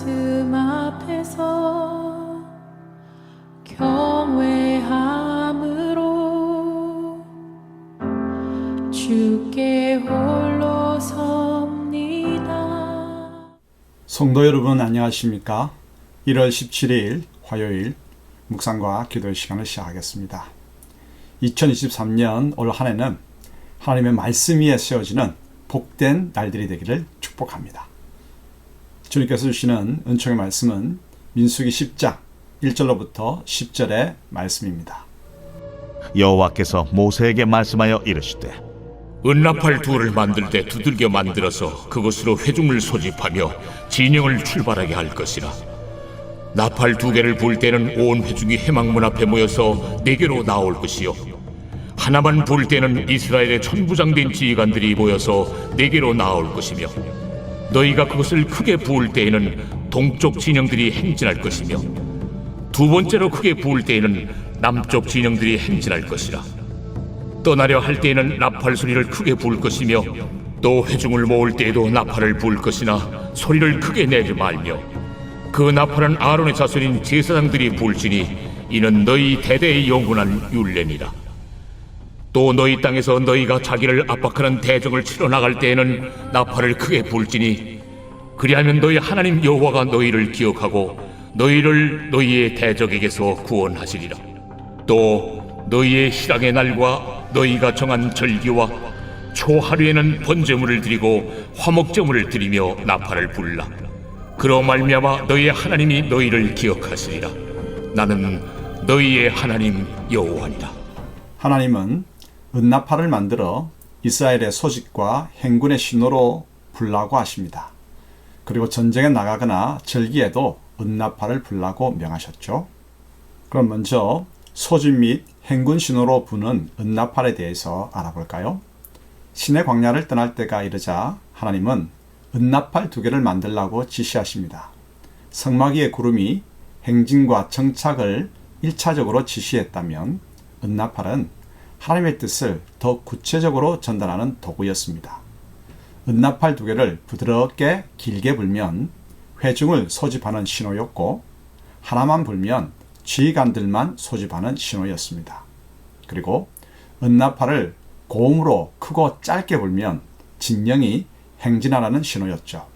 말씀 앞에서 경외함으로 주께 홀로 섭니다. 성도 여러분 안녕하십니까? 1월 17일 화요일 묵상과 기도의 시간을 시작하겠습니다. 2023년 올 한 해는 하나님의 말씀 위에 세워지는 복된 날들이 되기를 축복합니다. 주님께서 주시는 은총의 말씀은 민수기 10장 1절로부터 10절의 말씀입니다. 여호와께서 모세에게 말씀하여 이르시되 은나팔 둘을 만들 때 두들겨 만들어서 그것으로 회중을 소집하며 진영을 출발하게 할 것이라. 나팔 두 개를 불 때는 온 회중이 해망문 앞에 모여서 네 개로 나올 것이요. 하나만 불 때는 이스라엘의 천부장된 지휘관들이 모여서 네 개로 나올 것이며 너희가 그것을 크게 부을 때에는 동쪽 진영들이 행진할 것이며 두 번째로 크게 부을 때에는 남쪽 진영들이 행진할 것이라. 떠나려 할 때에는 나팔 소리를 크게 부을 것이며 또 회중을 모을 때에도 나팔을 부을 것이나 소리를 크게 내지 말며 그 나팔은 아론의 자손인 제사장들이 부을지니 이는 너희 대대의 영원한 율례니라 또 너희 땅에서 너희가 자기를 압박하는 대적을 치러 나갈 때에는 나팔을 크게 부을지니 그리하면 너희 하나님 여호와가 너희를 기억하고 너희를 너희의 대적에게서 구원하시리라. 또 너희의 희락의 날과 너희가 정한 절기와 초하루에는 번제물을 드리고 화목제물을 드리며 나팔을 불라. 그로 말미암아 너희의 하나님이 너희를 기억하시리라. 나는 너희의 하나님 여호와니라. 하나님은 은나팔을 만들어 이스라엘의 소집과 행군의 신호로 불라고 하십니다. 그리고 전쟁에 나가거나 절기에도 은나팔을 불라고 명하셨죠. 그럼 먼저 소집 및 행군 신호로 부는 은나팔에 대해서 알아볼까요? 신의 광야를 떠날 때가 이르자 하나님은 은나팔 두 개를 만들라고 지시하십니다. 성막위의 구름이 행진과 정착을 1차적으로 지시했다면 은나팔은 하나님의 뜻을 더 구체적으로 전달하는 도구였습니다. 은나팔 두 개를 부드럽게 길게 불면 회중을 소집하는 신호였고 하나만 불면 지휘관들만 소집하는 신호였습니다. 그리고 은나팔을 고음으로 크고 짧게 불면 진영이 행진하라는 신호였죠.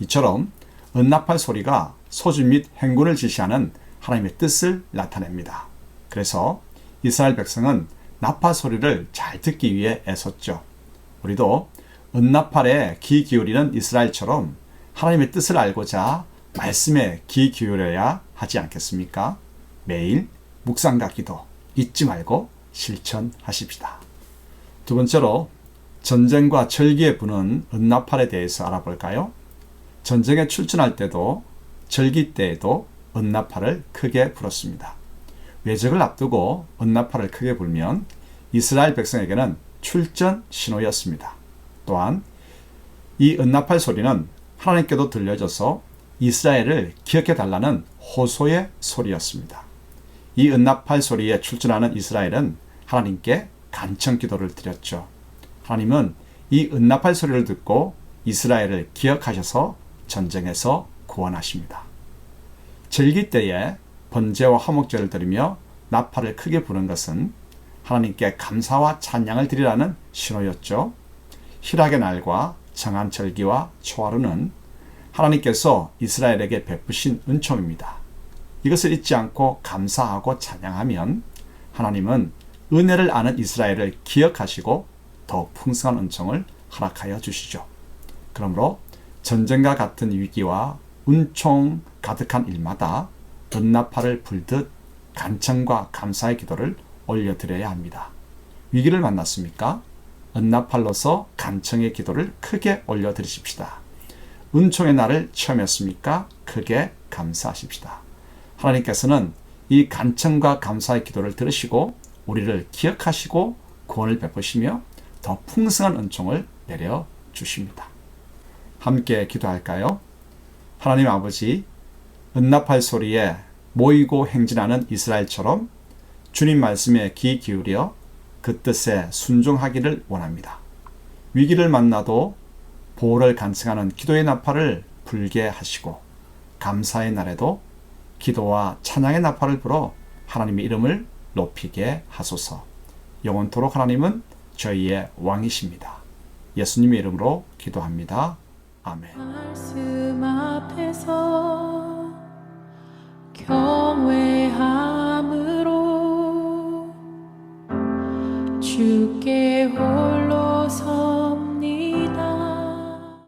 이처럼 은나팔 소리가 소집 및 행군을 지시하는 하나님의 뜻을 나타냅니다. 그래서 이스라엘 백성은 나팔 소리를 잘 듣기 위해 애썼죠. 우리도 은나팔에 귀 기울이는 이스라엘처럼 하나님의 뜻을 알고자 말씀에 귀 기울여야 하지 않겠습니까? 매일 묵상과 기도 잊지 말고 실천하십시다. 두 번째로 전쟁과 절기에 부는 은나팔에 대해서 알아볼까요? 전쟁에 출전할 때도 절기 때에도 은나팔을 크게 불었습니다. 외적을 앞두고 은나팔을 크게 불면 이스라엘 백성에게는 출전 신호였습니다. 또한 이 은나팔 소리는 하나님께도 들려져서 이스라엘을 기억해 달라는 호소의 소리였습니다. 이 은나팔 소리에 출전하는 이스라엘은 하나님께 간청 기도를 드렸죠. 하나님은 이 은나팔 소리를 듣고 이스라엘을 기억하셔서 전쟁에서 구원하십니다. 절기 때에 번제와 화목제를 드리며 나팔을 크게 부는 것은 하나님께 감사와 찬양을 드리라는 신호였죠. 희락의 날과 정한 절기와 초하루는 하나님께서 이스라엘에게 베푸신 은총입니다. 이것을 잊지 않고 감사하고 찬양하면 하나님은 은혜를 아는 이스라엘을 기억하시고 더 풍성한 은총을 허락하여 주시죠. 그러므로 전쟁과 같은 위기와 은총 가득한 일마다 은나팔을 불듯 간청과 감사의 기도를 올려드려야 합니다. 위기를 만났습니까? 은나팔로서 간청의 기도를 크게 올려드리십시다. 은총의 날을 체험했습니까? 크게 감사하십시다. 하나님께서는 이 간청과 감사의 기도를 들으시고 우리를 기억하시고 구원을 베푸시며 더 풍성한 은총을 내려 주십니다. 함께 기도할까요? 하나님 아버지, 은나팔 소리에 모이고 행진하는 이스라엘처럼 주님 말씀에 귀 기울여 그 뜻에 순종하기를 원합니다. 위기를 만나도 보호를 간청하는 기도의 나팔을 불게 하시고 감사의 날에도 기도와 찬양의 나팔을 불어 하나님의 이름을 높이게 하소서. 영원토록 하나님은 저희의 왕이십니다. 예수님의 이름으로 기도합니다. 아멘. 주께 홀로 서